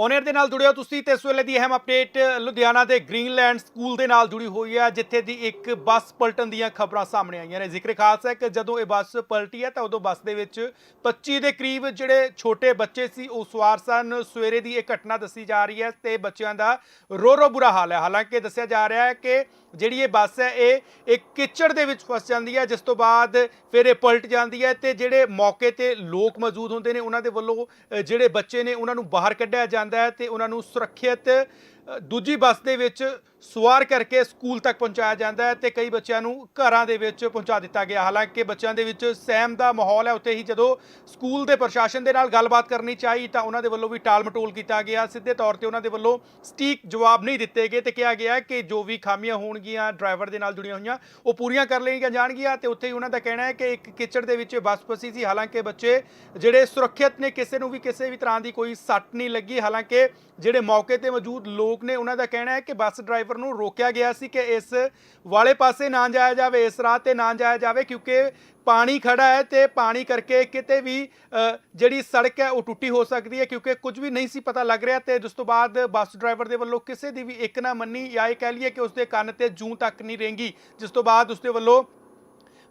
Owner ਦੇ ਨਾਲ ਜੁੜਿਓ ਤੁਸੀਂ ਤੇ ਇਸ ਵੇਲੇ ਦੀ ਅਹਿਮ ਅਪਡੇਟ ਲੁਧਿਆਣਾ ਦੇ ਗ੍ਰੀਨਲੈਂਡ ਸਕੂਲ ਦੇ ਨਾਲ ਜੁੜੀ ਹੋਈ ਹੈ, ਜਿੱਥੇ ਦੀ ਇੱਕ ਬੱਸ ਪਲਟਣ ਦੀਆਂ ਖਬਰਾਂ ਸਾਹਮਣੇ ਆਈਆਂ ਨੇ। ਜ਼ਿਕਰ ਖਾਸ ਹੈ ਕਿ ਜਦੋਂ ਇਹ ਬੱਸ ਪਲਟੀ ਹੈ ਤਾਂ ਉਦੋਂ ਬੱਸ ਦੇ ਵਿੱਚ 25 ਦੇ ਕਰੀਬ ਜਿਹੜੇ ਛੋਟੇ ਬੱਚੇ ਸੀ, ਉਹ ਸਵਾਰ ਸਨ। ਸਵੇਰੇ ਦੀ ਇਹ ਘਟਨਾ ਦੱਸੀ ਜਾ ਰਹੀ ਹੈ ਤੇ ਬੱਚਿਆਂ ਦਾ ਰੋ ਰੋ ਬੁਰਾ ਹਾਲ ਹੈ। ਹਾਲਾਂਕਿ ਦੱਸਿਆ ਜਾ ਰਿਹਾ ਹੈ ਕਿ ਜਿਹੜੀ ਇਹ ਬੱਸ ਹੈ, ਇਹ ਇੱਕ ਕਿਚੜ ਦੇ ਵਿੱਚ ਫਸ ਜਾਂਦੀ ਹੈ, ਜਿਸ ਤੋਂ ਬਾਅਦ ਫਿਰ ਇਹ ਪਲਟ ਜਾਂਦੀ ਹੈ ਤੇ ਜਿਹੜੇ ਮੌਕੇ ਤੇ ਲੋਕ ਮੌਜੂਦ ਹੁੰਦੇ ਨੇ, ਉਹਨਾਂ ਦੇ ਵੱਲੋਂ ਜਿਹੜੇ ਬੱਚੇ ਨੇ, ਉਹਨਾਂ ਨੂੰ ਬਾਹਰ ਕੱਢਿਆ ਜਾਂਦਾ ਹੈ ਤੇ ਉਹਨਾਂ ਨੂੰ ਸੁਰੱਖਿਅਤ ਦੂਜੀ ਬੱਸ ਦੇ ਵਿੱਚ ਸਵਾਰ ਕਰਕੇ ਸਕੂਲ ਤੱਕ ਪਹੁੰਚਾਇਆ ਜਾਂਦਾ ਹੈ ਤੇ ਕਈ ਬੱਚਿਆਂ ਨੂੰ ਘਰਾਂ ਦੇ ਵਿੱਚ ਪਹੁੰਚਾ ਦਿੱਤਾ ਗਿਆ। ਹਾਲਾਂਕਿ ਬੱਚਿਆਂ ਦੇ ਵਿੱਚ ਸਹਿਮ ਦਾ ਮਾਹੌਲ ਹੈ। ਉੱਥੇ ਹੀ ਜਦੋਂ ਸਕੂਲ ਦੇ ਪ੍ਰਸ਼ਾਸਨ ਦੇ ਨਾਲ ਗੱਲਬਾਤ ਕਰਨੀ ਚਾਹੀ ਤਾਂ ਉਹਨਾਂ ਦੇ ਵੱਲੋਂ ਵੀ ਟਾਲ ਮਟੋਲ ਕੀਤਾ ਗਿਆ। ਸਿੱਧੇ ਤੌਰ ਤੇ ਉਹਨਾਂ ਦੇ ਵੱਲੋਂ ਸਟੀਕ ਜਵਾਬ ਨਹੀਂ ਦਿੱਤੇ ਗਏ ਤੇ ਕਿਹਾ ਗਿਆ ਕਿ ਜੋ ਵੀ ਖਾਮੀਆਂ ਹੋਣਗੀਆਂ, ਡਰਾਈਵਰ ਦੇ ਨਾਲ ਜੁੜੀਆਂ ਹੋਈਆਂ, ਉਹ ਪੂਰੀਆਂ ਕਰ ਲਈਆਂ ਜਾਣਗੀਆਂ ਤੇ ਉੱਥੇ ਹੀ ਉਹਨਾਂ ਦਾ ਕਹਿਣਾ ਹੈ ਕਿ ਇੱਕ ਕਿਚੜ ਦੇ ਵਿੱਚ ਬੱਸ ਫਸੀ ਸੀ। ਹਾਲਾਂਕਿ ਬੱਚੇ ਜਿਹੜੇ ਸੁਰੱਖਿਅਤ ਨੇ, ਕਿਸੇ ਨੂੰ ਵੀ ਕਿਸੇ ਵੀ ਤਰ੍ਹਾਂ ਦੀ ਕੋਈ ਸੱਟ ਨਹੀਂ ਲੱਗੀ। ਹਾਲਾਂਕਿ ਜਿਹੜੇ ਮੌਕੇ ਤੇ ਮੌਜੂਦ ਲੋਕ ਨੇ ਉਹਨਾਂ ਦਾ ਕਹਿਣਾ ਹੈ ਕਿ ਬੱਸ ਡਰਾਈਵਰ ਨੂੰ ਰੋਕਿਆ ਗਿਆ ਸੀ ਕਿ ਇਸ ਵਾਲੇ ਪਾਸੇ ਨਾ ਜਾਇਆ ਜਾਵੇ, ਇਸ ਰਾਹ ਤੇ ਨਾ ਜਾਇਆ ਜਾਵੇ, ਕਿਉਂਕਿ ਪਾਣੀ ਖੜਾ ਹੈ ਤੇ ਪਾਣੀ ਕਰਕੇ ਕਿਤੇ ਵੀ ਜਿਹੜੀ ਸੜਕ ਹੈ ਉਹ ਟੁੱਟੀ ਹੋ ਸਕਦੀ ਹੈ, ਕਿਉਂਕਿ ਕੁਝ ਵੀ ਨਹੀਂ ਸੀ ਪਤਾ ਲੱਗ ਰਿਹਾ ਤੇ ਜਿਸ ਤੋਂ ਬਾਅਦ ਬੱਸ ਡਰਾਈਵਰ ਦੇ ਵੱਲੋਂ ਕਿਸੇ ਦੀ ਵੀ ਇੱਕ ਨਾ ਮੰਨੀ ਜਾਂ ਇਹ ਕਹਿ ਲਈਏ ਕਿ ਉਸਦੇ ਕੰਨ ਤੇ ਜੂੰ ਤੱਕ ਨਹੀਂ ਰਹੇਗੀ ਜਿਸ ਤੋਂ ਬਾਅਦ ਉਸਦੇ ਵੱਲੋਂ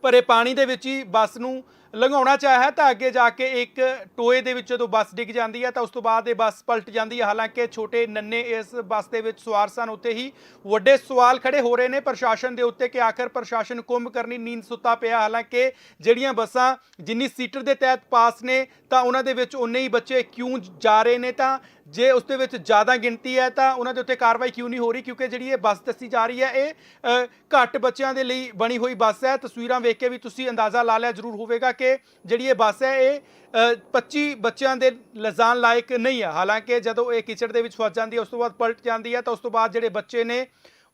ਭਰੇ ਪਾਣੀ ਦੇ ਵਿੱਚ ਹੀ ਬੱਸ ਨੂੰ ਲੰਘਾਉਣਾ ਚਾਹਿਆ ਤਾਂ ਅੱਗੇ ਜਾ ਕੇ ਇੱਕ ਟੋਏ ਦੇ ਵਿੱਚ ਜਦੋਂ ਬੱਸ ਡਿੱਗ ਜਾਂਦੀ ਹੈ ਤਾਂ ਉਸ ਤੋਂ ਬਾਅਦ ਇਹ ਬੱਸ ਪਲਟ ਜਾਂਦੀ ਹੈ ਹਾਲਾਂਕਿ ਛੋਟੇ ਨੰਨੇ ਇਸ ਬੱਸ ਦੇ ਵਿੱਚ ਸਵਾਰ ਸਨ ਉੱਤੇ ਹੀ ਵੱਡੇ ਸਵਾਲ ਖੜੇ ਹੋ ਰਹੇ ਨੇ। ਪ੍ਰਸ਼ਾਸਨ ਦੇ ਉੱਤੇ ਕਿ ਆਖਰ ਪ੍ਰਸ਼ਾਸਨ ਕੁੰਭ ਕਰਨੀ ਨੀਂਦ ਸੁੱਤਾ ਪਿਆ। ਹਾਲਾਂਕਿ ਜਿਹੜੀਆਂ ਬੱਸਾਂ ਜਿੰਨੀ ਸੀਟਰ ਦੇ ਤਹਿਤ ਪਾਸ ਨੇ ਤਾਂ ਉਹਨਾਂ ਦੇ ਵਿੱਚ ਉਨੇ ਹੀ ਬੱਚੇ ਕਿਉਂ ਜਾ ਰਹੇ ਨੇ ਤਾਂ ਜੇ ਉਸ ਦੇ ਵਿੱਚ ਜ਼ਿਆਦਾ ਗਿਣਤੀ ਹੈ ਤਾਂ ਉਹਨਾਂ ਦੇ ਉੱਤੇ ਕਾਰਵਾਈ ਕਿਉਂ ਨਹੀਂ ਹੋ ਰਹੀ? ਕਿਉਂਕਿ ਜਿਹੜੀ ਇਹ ਬੱਸ ਦੱਸੀ ਜਾ ਰਹੀ ਹੈ, ਇਹ ਘੱਟ ਬੱਚਿਆਂ ਦੇ ਲਈ ਬਣੀ ਹੋਈ ਬੱਸ ਹੈ। ਤਸਵੀਰਾਂ ਵੇਖ ਕੇ ਵੀ ਤੁਸੀਂ ਅੰਦਾਜ਼ਾ ਲਾ ਲਿਆ ਜ਼ਰੂਰ ਹੋਵੇਗਾ ਕਿ ਜਿਹੜੀ ਇਹ ਬੱਸ ਹੈ ਇਹ ਅ, 25 ਬੱਚਿਆਂ ਦੇ ਲਿਜਾਣ ਲਾਇਕ ਨਹੀਂ ਹੈ ਹਾਲਾਂਕਿ ਜਦੋਂ ਇਹ ਕਿਚੜ ਦੇ ਵਿੱਚ ਫਸ ਜਾਂਦੀ ਹੈ ਉਸ ਤੋਂ ਬਾਅਦ ਪਲਟ ਜਾਂਦੀ ਹੈ ਤਾਂ ਉਸ ਤੋਂ ਬਾਅਦ ਜਿਹੜੇ ਬੱਚੇ ਨੇ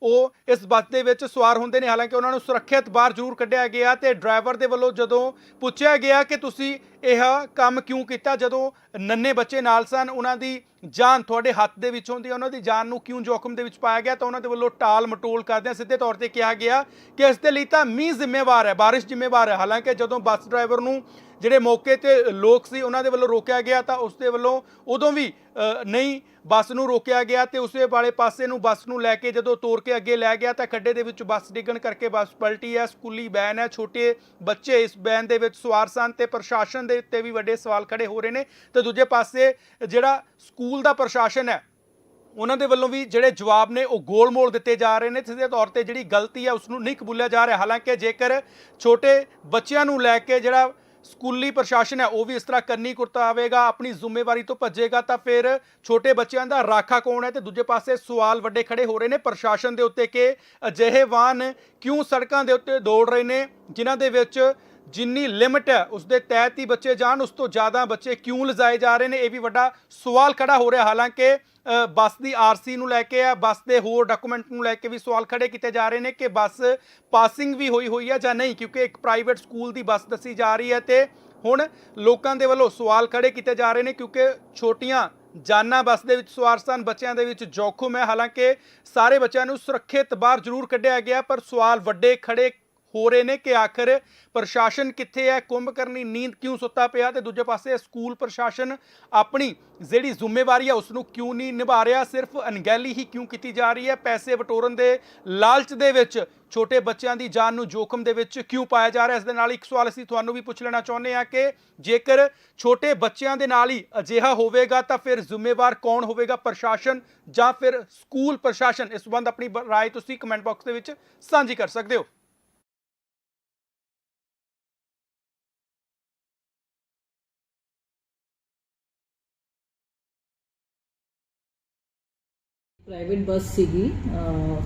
ਉਹ ਇਸ ਬੱਸ ਦੇ ਵਿੱਚ ਸਵਾਰ ਹੁੰਦੇ ਨੇ। ਹਾਲਾਂਕਿ ਉਹਨਾਂ ਨੂੰ ਸੁਰੱਖਿਅਤ ਬਾਹਰ ਜ਼ਰੂਰ ਕੱਢਿਆ ਗਿਆ ਤੇ ਡਰਾਈਵਰ ਦੇ ਵੱਲੋਂ ਜਦੋਂ ਪੁੱਛਿਆ ਗਿਆ ਕਿ ਤੁਸੀਂ ਇਹ ਕੰਮ ਕਿਉਂ ਕੀਤਾ, ਜਦੋਂ ਨੰਨੇ ਬੱਚੇ ਨਾਲ ਸਨ, ਉਹਨਾਂ ਦੀ ਜਾਨ ਤੁਹਾਡੇ ਹੱਥ ਦੇ ਵਿੱਚ ਹੁੰਦੀ ਹੈ, ਉਹਨਾਂ ਦੀ ਜਾਨ ਨੂੰ ਕਿਉਂ ਜੋਖਮ ਦੇ ਵਿੱਚ ਪਾਇਆ ਗਿਆ, ਤਾਂ ਉਹਨਾਂ ਦੇ ਵੱਲੋਂ ਟਾਲ ਮਟੋਲ ਕਰਦਿਆਂ ਸਿੱਧੇ ਤੌਰ ਤੇ ਕਿਹਾ ਗਿਆ ਕਿ ਇਸ ਦੇ ਲਈ ਤਾਂ ਮੀਂਹ ਜ਼ਿੰਮੇਵਾਰ ਹੈ, ਬਾਰਿਸ਼ ਜ਼ਿੰਮੇਵਾਰ ਹੈ। ਹਾਲਾਂਕਿ ਜਦੋਂ ਬੱਸ ਡਰਾਈਵਰ ਨੂੰ ਜਿਹੜੇ ਮੌਕੇ ਤੇ ਲੋਕ ਸੀ, ਉਹਨਾਂ ਦੇ ਵੱਲੋਂ ਰੋਕਿਆ ਗਿਆ ਤਾਂ ਉਸ ਦੇ ਵੱਲੋਂ ਉਦੋਂ ਵੀ ਨਹੀਂ, ਬੱਸ ਨੂੰ ਰੋਕਿਆ ਗਿਆ ਤੇ ਉਸੇ ਵਾਲੇ ਪਾਸੇ ਨੂੰ ਬੱਸ ਨੂੰ ਲੈ ਕੇ ਜਦੋਂ ਤੋਰ ਕੇ ਅੱਗੇ ਲੈ ਗਿਆ ਤਾਂ ਖੱਡੇ ਦੇ ਵਿੱਚ ਬੱਸ ਡਿੱਗਣ ਕਰਕੇ ਬੱਸ ਪਲਟੀ ਹੈ, ਸਕੂਲੀ ਵੈਨ ਹੈ, ਛੋਟੇ ਬੱਚੇ ਇਸ ਵੈਨ ਦੇ ਵਿੱਚ ਸਵਾਰ ਸਨ ਤੇ ਪ੍ਰਸ਼ਾਸਨ ਦੇ ਉੱਤੇ ਵੀ ਵੱਡੇ ਸਵਾਲ ਖੜੇ ਹੋ ਰਹੇ ਨੇ ਤੇ ਦੂਜੇ ਪਾਸੇ ਜਿਹੜਾ ਸਕੂਲ ਦਾ ਪ੍ਰਸ਼ਾਸਨ ਹੈ, ਉਹਨਾਂ ਦੇ ਵੱਲੋਂ ਵੀ ਜਿਹੜੇ ਜਵਾਬ ਨੇ ਉਹ ਗੋਲ-ਮੋਲ ਦਿੱਤੇ ਜਾ ਰਹੇ ਨੇ, ਸਿੱਧੇ ਤੌਰ ਤੇ ਜਿਹੜੀ ਗਲਤੀ ਹੈ ਉਸ ਨੂੰ ਨਹੀਂ ਕਬੂਲਿਆ ਜਾ ਰਿਹਾ। ਹਾਲਾਂਕਿ ਜੇਕਰ ਛੋਟੇ ਬੱਚਿਆਂ ਨੂੰ ਲੈ ਕੇ ਜਿਹੜਾ ਸਕੂਲੀ ਪ੍ਰਸ਼ਾਸਨ ਹੈ, ਉਹ ਵੀ ਇਸ ਤਰ੍ਹਾਂ ਕਰਨੀ ਕੁਰਤਾਵੇਗਾ ਆਪਣੀ ਜ਼ਿੰਮੇਵਾਰੀ ਤੋਂ ਭੱਜੇਗਾ ਤਾਂ ਫਿਰ ਛੋਟੇ ਬੱਚਿਆਂ ਦਾ ਰਾਖਾ ਕੌਣ ਹੈ? ਤੇ ਦੂਜੇ ਪਾਸੇ ਸਵਾਲ ਵੱਡੇ ਖੜੇ ਹੋ ਰਹੇ ਨੇ ਪ੍ਰਸ਼ਾਸਨ ਦੇ ਉੱਤੇ ਕਿ ਅਜਿਹੇ ਵਾਹਨ ਕਿਉਂ ਸੜਕਾਂ ਦੇ ਉੱਤੇ ਦੌੜ ਰਹੇ ਨੇ, ਜਿਨ੍ਹਾਂ ਦੇ ਵਿੱਚ ਜਿੰਨੀ ਲਿਮਟ ਹੈ ਉਸ ਦੇ ਤਹਿਤ ਹੀ ਬੱਚੇ ਜਾਣ, ਉਸ ਤੋਂ ਜ਼ਿਆਦਾ ਬੱਚੇ ਕਿਉਂ ਲਿਜਾਏ ਜਾ ਰਹੇ ਨੇ? ਇਹ ਵੀ ਵੱਡਾ ਸਵਾਲ ਖੜਾ ਹੋ ਰਿਹਾ। ਹਾਲਾਂਕਿ ਬੱਸ ਦੀ ਆਰਸੀ ਨੂੰ ਲੈ ਕੇ ਆ, ਬੱਸ ਦੇ ਹੋਰ ਡਾਕੂਮੈਂਟ ਨੂੰ ਲੈ ਕੇ ਵੀ ਸਵਾਲ ਖੜੇ ਕੀਤੇ ਜਾ ਰਹੇ ਨੇ ਕਿ ਬੱਸ ਪਾਸਿੰਗ ਵੀ ਹੋਈ ਹੋਈ ਹੈ ਜਾਂ ਨਹੀਂ? ਕਿਉਂਕਿ ਇੱਕ ਪ੍ਰਾਈਵੇਟ ਸਕੂਲ ਦੀ ਬੱਸ ਦੱਸੀ ਜਾ ਰਹੀ ਹੈ ਤੇ ਹੁਣ ਲੋਕਾਂ ਦੇ ਵੱਲੋਂ ਸਵਾਲ ਖੜੇ ਕੀਤੇ ਜਾ ਰਹੇ ਨੇ ਕਿਉਂਕਿ ਛੋਟੀਆਂ ਜਾਨਾਂ ਬੱਸ ਦੇ ਵਿੱਚ ਸਵਾਰ ਸਨ, ਬੱਚਿਆਂ ਦੇ ਵਿੱਚ ਜੋਖਮ ਹੈ। ਹਾਲਾਂਕਿ, ਸਾਰੇ ਬੱਚਿਆਂ ਨੂੰ ਸੁਰੱਖਿਅਤ ਬਾਹਰ ਜ਼ਰੂਰ ਕੱਢਿਆ ਗਿਆ, ਪਰ ਸਵਾਲ ਵੱਡੇ ਖੜੇ ਹੋ ਰਹੇ ਨੇ ਕਿ ਆਖਰ ਪ੍ਰਸ਼ਾਸਨ ਕਿੱਥੇ ਹੈ? ਕੁੰਭ ਕਰਨੀ ਨੀਂਦ ਕਿਉਂ ਸੁੱਤਾ ਪਿਆ? ਤੇ ਦੂਜੇ ਪਾਸੇ ਸਕੂਲ ਪ੍ਰਸ਼ਾਸਨ ਆਪਣੀ ਜਿਹੜੀ ਜ਼ਿੰਮੇਵਾਰੀ ਹੈ ਉਸ ਨੂੰ ਕਿਉਂ ਨਹੀਂ ਨਿਭਾ ਰਿਹਾ? ਸਿਰਫ ਅਣਗਹਿਲੀ ਹੀ ਕਿਉਂ ਕੀਤੀ ਜਾ ਰਹੀ ਹੈ? ਪੈਸੇ ਵਟੋਰਨ ਦੇ ਲਾਲਚ ਦੇ ਵਿੱਚ ਛੋਟੇ ਬੱਚਿਆਂ ਦੀ ਜਾਨ ਨੂੰ ਜੋਖਮ ਦੇ ਵਿੱਚ ਕਿਉਂ ਪਾਇਆ ਜਾ ਰਿਹਾ? ਇਸ ਦੇ ਨਾਲ ਇੱਕ ਸਵਾਲ ਅਸੀਂ ਤੁਹਾਨੂੰ ਵੀ ਪੁੱਛ ਲੈਣਾ ਚਾਹੁੰਦੇ ਹਾਂ ਕਿ ਜੇਕਰ ਛੋਟੇ ਬੱਚਿਆਂ ਦੇ ਨਾਲ ਹੀ ਅਜਿਹਾ ਹੋਵੇਗਾ, ਤਾਂ ਫਿਰ ਜ਼ਿੰਮੇਵਾਰ ਕੌਣ ਹੋਵੇਗਾ? ਪ੍ਰਸ਼ਾਸਨ ਜਾਂ ਫਿਰ ਸਕੂਲ ਪ੍ਰਸ਼ਾਸਨ? ਇਸ ਸੰਬੰਧ ਆਪਣੀ ਬ- ਰਾਏ ਤੁਸੀਂ ਕਮੈਂਟ ਬਾਕਸ ਦੇ ਵਿੱਚ ਸਾਂਝੀ ਕਰ ਸਕਦੇ ਹੋ। ਪ੍ਰਾਈਵੇਟ ਬੱਸ ਸੀਗੀ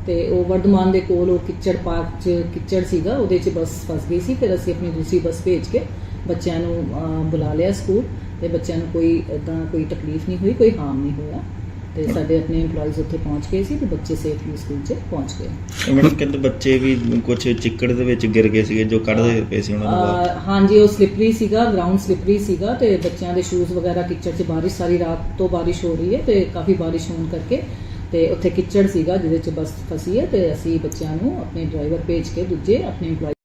ਤੇ ਉਹ ਵਰਧਮਾਨ ਦੇ ਕੋਲ ਉਹ ਕਿਚੜ ਪਾਰਕ 'ਚ ਕਿਚੜ ਸੀਗਾ ਉਹਦੇ 'ਚ ਬੱਸ ਫਸ ਗਈ ਸੀ ਫਿਰ ਅਸੀਂ ਆਪਣੀ ਦੂਸਰੀ ਬੱਸ ਭੇਜ ਕੇ ਬੱਚਿਆਂ ਨੂੰ ਅਹ, ਬੁਲਾ ਲਿਆ ਸਕੂਲ ਤੇ ਬੱਚਿਆਂ ਨੂੰ ਕੋਈ ਇਦਾਂ ਕੋਈ ਤਕਲੀਫ ਨਹੀਂ ਹੋਈ ਕੋਈ ਹਾਰਮ ਨਹੀਂ ਹੋਇਆ ਤੇ ਸਾਡੇ ਆਪਣੇ EMPLOYEES ਉੱਥੇ ਪਹੁੰਚ ਗਏ ਸੀ ਤੇ ਬੱਚੇ ਸੇਫਲੀ ਸਕੂਲ 'ਚ ਪਹੁੰਚ ਗਏ। ਮੈਡਮ ਕਹਿੰਦੇ ਬੱਚੇ ਵੀ ਕੁਝ ਚਿੱਕੜ ਦੇ ਵਿੱਚ ਗਿਰ ਗਏ ਸੀਗੇ ਜੋ ਕੱਢਦੇ ਪਏ ਸੀ ਉਹਨਾਂ ਨੂੰ ਬਾਹਰ। ਅਹ, ਹਾਂਜੀ ਉਹ ਸਲਿਪਰੀ ਸੀਗਾ ਗਰਾਊਂਡ ਸਲਿਪਰੀ ਸੀਗਾ ਤੇ ਬੱਚਿਆਂ ਦੇ ਸ਼ੂਜ਼ ਵਗੈਰਾ ਕਿਚੜ 'ਚ ਬਾਰਿਸ਼ ਸਾਰੀ ਰਾਤ ਤੋਂ ਬਾਰਿਸ਼ ਹੋ ਰਹੀ ਹੈ ਤੇ ਕਾਫੀ ਬਾਰਿਸ਼ ਹੋਣ ਕਰਕੇ ਤੇ ਉੱਥੇ ਕਿਚੜ ਸੀਗਾ, ਜਿਹਦੇ 'ਚ ਬੱਸ ਫਸੀ ਹੈ ਤੇ ਅਸੀਂ ਬੱਚਿਆਂ ਨੂੰ ਆਪਣੇ ਡਰਾਈਵਰ ਭੇਜ ਕੇ ਦੂਜੇ ਆਪਣੇ EMPLOYEES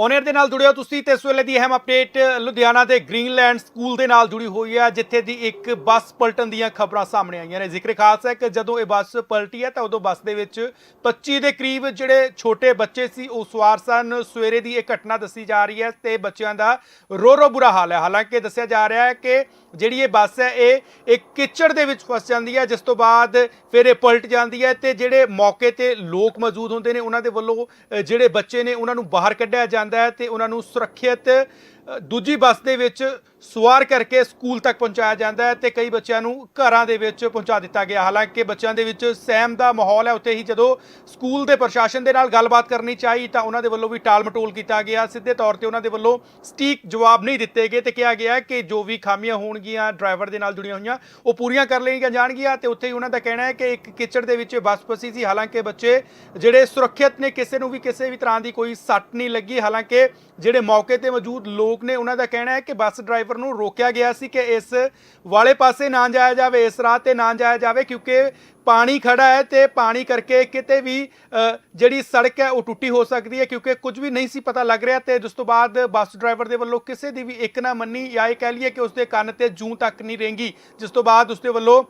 ਔਨਰ ਦੇ ਨਾਲ ਜੁੜਿਓ ਤੁਸੀਂ ਤੇ ਇਸ ਵੇਲੇ ਦੀ ਅਹਿਮ ਅਪਡੇਟ ਲੁਧਿਆਣਾ ਦੇ ਗ੍ਰੀਨਲੈਂਡ ਸਕੂਲ ਦੇ ਨਾਲ ਜੁੜੀ ਹੋਈ ਹੈ, ਜਿੱਥੇ ਦੀ ਇੱਕ ਬੱਸ ਪਲਟਣ ਦੀਆਂ ਖਬਰਾਂ ਸਾਹਮਣੇ ਆਈਆਂ ਨੇ। ਜ਼ਿਕਰ ਖਾਸ ਹੈ ਕਿ ਜਦੋਂ ਇਹ ਬੱਸ ਪਲਟੀ ਹੈ ਤਾਂ ਉਦੋਂ ਬੱਸ ਦੇ ਵਿੱਚ 25 ਦੇ ਕਰੀਬ ਜਿਹੜੇ ਛੋਟੇ ਬੱਚੇ ਸੀ, ਉਹ ਸਵਾਰ ਸਨ। ਸਵੇਰੇ ਦੀ ਇਹ ਘਟਨਾ ਦੱਸੀ ਜਾ ਰਹੀ ਹੈ ਤੇ ਬੱਚਿਆਂ ਦਾ ਰੋ ਰੋ ਬੁਰਾ ਹਾਲ ਹੈ। ਹਾਲਾਂਕਿ ਦੱਸਿਆ ਜਾ ਰਿਹਾ ਹੈ ਕਿ ਜਿਹੜੀ ਇਹ ਬੱਸ ਹੈ, ਇਹ ਇੱਕ ਕਿਚੜ ਦੇ ਵਿੱਚ ਫਸ ਜਾਂਦੀ ਹੈ, ਜਿਸ ਤੋਂ ਬਾਅਦ ਫਿਰ ਇਹ ਪਲਟ ਜਾਂਦੀ ਹੈ ਤੇ ਜਿਹੜੇ ਮੌਕੇ ਤੇ ਲੋਕ ਮੌਜੂਦ ਹੁੰਦੇ ਨੇ, ਉਹਨਾਂ ਦੇ ਵੱਲੋਂ ਜਿਹੜੇ ਬੱਚੇ ਨੇ, ਉਹਨਾਂ ਨੂੰ ਬਾਹਰ ਕੱਢਿਆ ਜਾਂਦਾ ਹੈ ਤੇ ਉਹਨਾਂ ਨੂੰ ਸੁਰੱਖਿਅਤ ਦੂਜੀ ਬੱਸ ਦੇ ਵਿੱਚ ਸਵਾਰ ਕਰਕੇ ਸਕੂਲ ਤੱਕ ਪਹੁੰਚਾਇਆ ਜਾਂਦਾ ਹੈ ਤੇ ਕਈ ਬੱਚਿਆਂ ਨੂੰ ਘਰਾਂ ਦੇ ਵਿੱਚ ਪਹੁੰਚਾ ਦਿੱਤਾ ਗਿਆ। ਹਾਲਾਂਕਿ ਬੱਚਿਆਂ ਦੇ ਵਿੱਚ ਸਹਿਮ ਦਾ ਮਾਹੌਲ ਹੈ। ਉੱਥੇ ਹੀ ਜਦੋਂ ਸਕੂਲ ਦੇ ਪ੍ਰਸ਼ਾਸਨ ਦੇ ਨਾਲ ਗੱਲਬਾਤ ਕਰਨੀ ਚਾਹੀ ਤਾਂ ਉਹਨਾਂ ਦੇ ਵੱਲੋਂ ਵੀ ਟਾਲ ਮਟੋਲ ਕੀਤਾ ਗਿਆ। ਸਿੱਧੇ ਤੌਰ ਤੇ ਉਹਨਾਂ ਦੇ ਵੱਲੋਂ ਸਟੀਕ ਜਵਾਬ ਨਹੀਂ ਦਿੱਤੇ ਗਏ ਤੇ ਕਿਹਾ ਗਿਆ ਕਿ ਜੋ ਵੀ ਖਾਮੀਆਂ ਹੋਣਗੀਆਂ, ਡਰਾਈਵਰ ਦੇ ਨਾਲ ਜੁੜੀਆਂ ਹੋਈਆਂ, ਉਹ ਪੂਰੀਆਂ ਕਰ ਲਈਆਂ ਜਾਣਗੀਆਂ ਤੇ ਉੱਥੇ ਹੀ ਉਹਨਾਂ ਦਾ ਕਹਿਣਾ ਹੈ ਕਿ ਇੱਕ ਕਿਚੜ ਦੇ ਵਿੱਚ ਬੱਸ ਫਸੀ ਸੀ। ਹਾਲਾਂਕਿ ਬੱਚੇ ਜਿਹੜੇ ਸੁਰੱਖਿਅਤ ਨੇ, ਕਿਸੇ ਨੂੰ ਵੀ ਕਿਸੇ ਵੀ ਤਰ੍ਹਾਂ ਦੀ ਕੋਈ ਸੱਟ ਨਹੀਂ ਲੱਗੀ। ਹਾਲਾਂਕਿ ਜਿਹੜੇ ਮੌਕੇ ਤੇ ਮੌਜੂਦ ਲੋਕ ਨੇ ਉਹਨਾਂ ਦਾ ਕਹਿਣਾ ਹੈ ਕਿ ਬੱਸ ਡਰਾਈਵਰ ਨੂੰ ਰੋਕਿਆ ਗਿਆ ਸੀ ਕਿ ਇਸ ਵਾਲੇ ਪਾਸੇ ਨਾ ਜਾਇਆ ਜਾਵੇ, ਇਸ ਰਾਹ ਤੇ ਨਾ ਜਾਇਆ ਜਾਵੇ, ਕਿਉਂਕਿ ਪਾਣੀ ਖੜਾ ਹੈ ਤੇ ਪਾਣੀ ਕਰਕੇ ਕਿਤੇ ਵੀ ਜਿਹੜੀ ਸੜਕ ਹੈ ਉਹ ਟੁੱਟੀ ਹੋ ਸਕਦੀ ਹੈ, ਕਿਉਂਕਿ ਕੁਝ ਵੀ ਨਹੀਂ ਸੀ ਪਤਾ ਲੱਗ ਰਿਹਾ ਤੇ ਜਿਸ ਤੋਂ ਬਾਅਦ ਬੱਸ ਡਰਾਈਵਰ ਦੇ ਵੱਲੋਂ ਕਿਸੇ ਦੀ ਵੀ ਇੱਕ ਨਾ ਮੰਨੀ ਜਾਂ ਇਹ ਕਹਿ ਲਈਏ ਕਿ ਉਸਦੇ ਕੰਨ ਤੇ ਜੂੰ ਤੱਕ ਨਹੀਂ ਰਹਿੰਗੀ ਜਿਸ ਤੋਂ ਬਾਅਦ ਉਸਦੇ ਵੱਲੋਂ